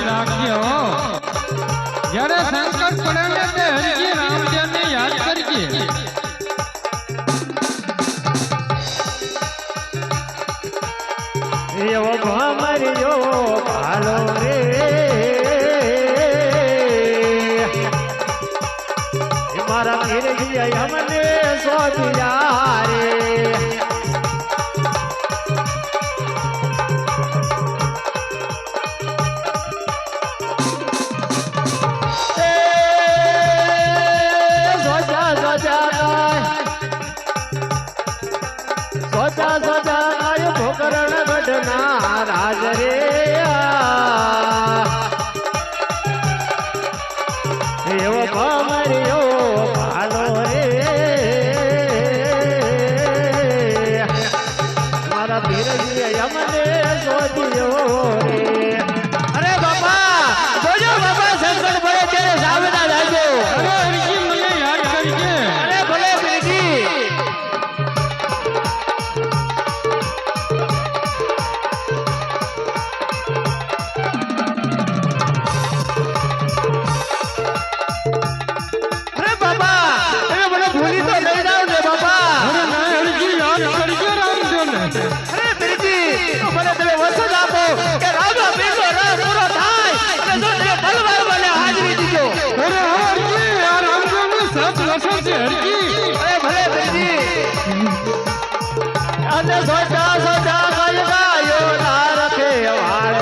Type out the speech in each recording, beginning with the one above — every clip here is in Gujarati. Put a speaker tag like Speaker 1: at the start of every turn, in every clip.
Speaker 1: યાદ રાખજો. જ્યારે સંકટ પડે ને તે હરજી રામજન ને યાદ કરજે.
Speaker 2: એવો ભમરિયો ભાલો રે. મારા ફેરજી અમને સોધિયા રે. રાજ રે એવો ભમરે અને સોચા સોચા કલગાયો ના રખે વાળ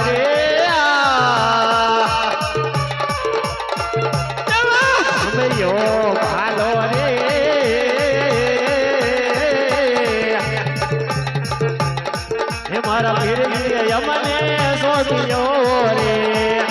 Speaker 2: મારા પીર યમને સોચ્યો રે.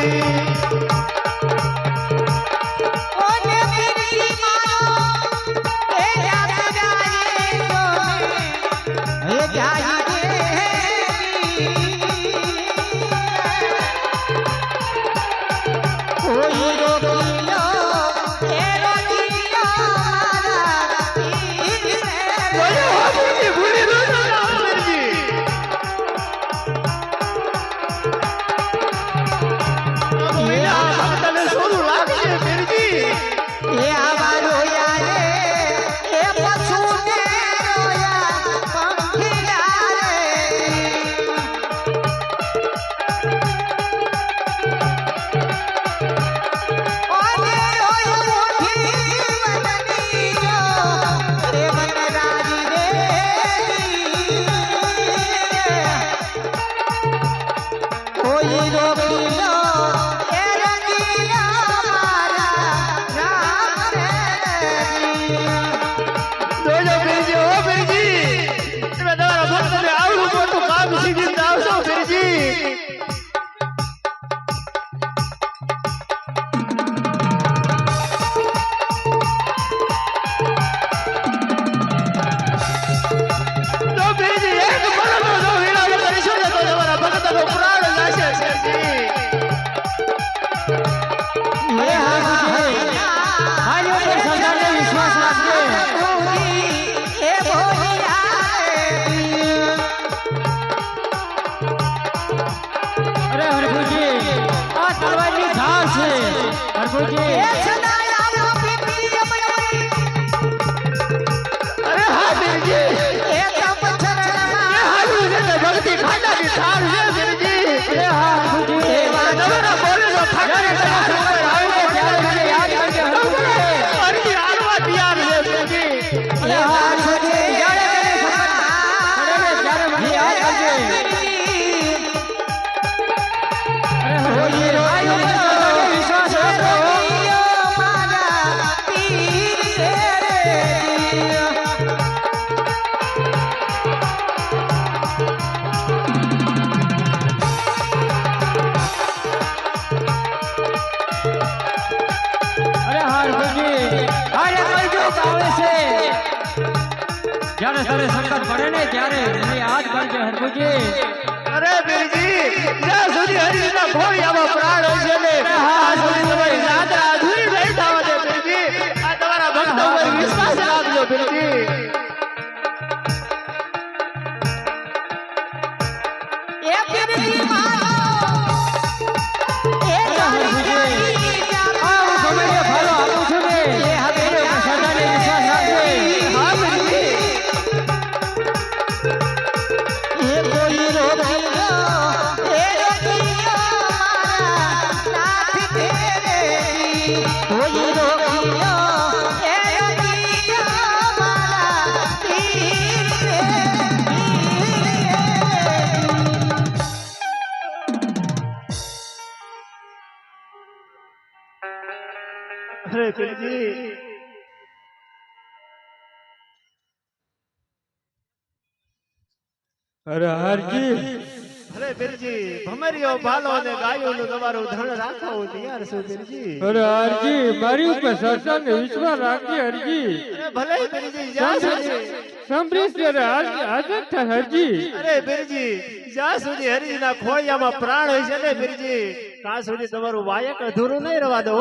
Speaker 2: Thank you. ઘરે સંકટ પડે ને ત્યારે આજ જ કરજે
Speaker 3: હરખુજી
Speaker 2: અરે
Speaker 3: પીરજી
Speaker 2: અરે
Speaker 1: હરજી.
Speaker 2: અરે પીરજી ભમરીઓ ભાલો ને ગાયો તમારું ધણ રાખવું તૈયાર છું પીરજી
Speaker 1: અરે હરજી મારી ઉપર સરસા વિશ્વાસ રાખજે હરજી.
Speaker 2: અરે ભલે પીરજી જ્યાં સુધી.
Speaker 1: સાંભળીશ ત્યારે હાજર થાય હરજી.
Speaker 2: અરે પીરજી જ્યાં સુધી હરજીના ખોળિયામાં પ્રાણ હોય છે ને પીરજી ત્યાં સુધી તમારું વાયક અધૂરું નહીં રવા દો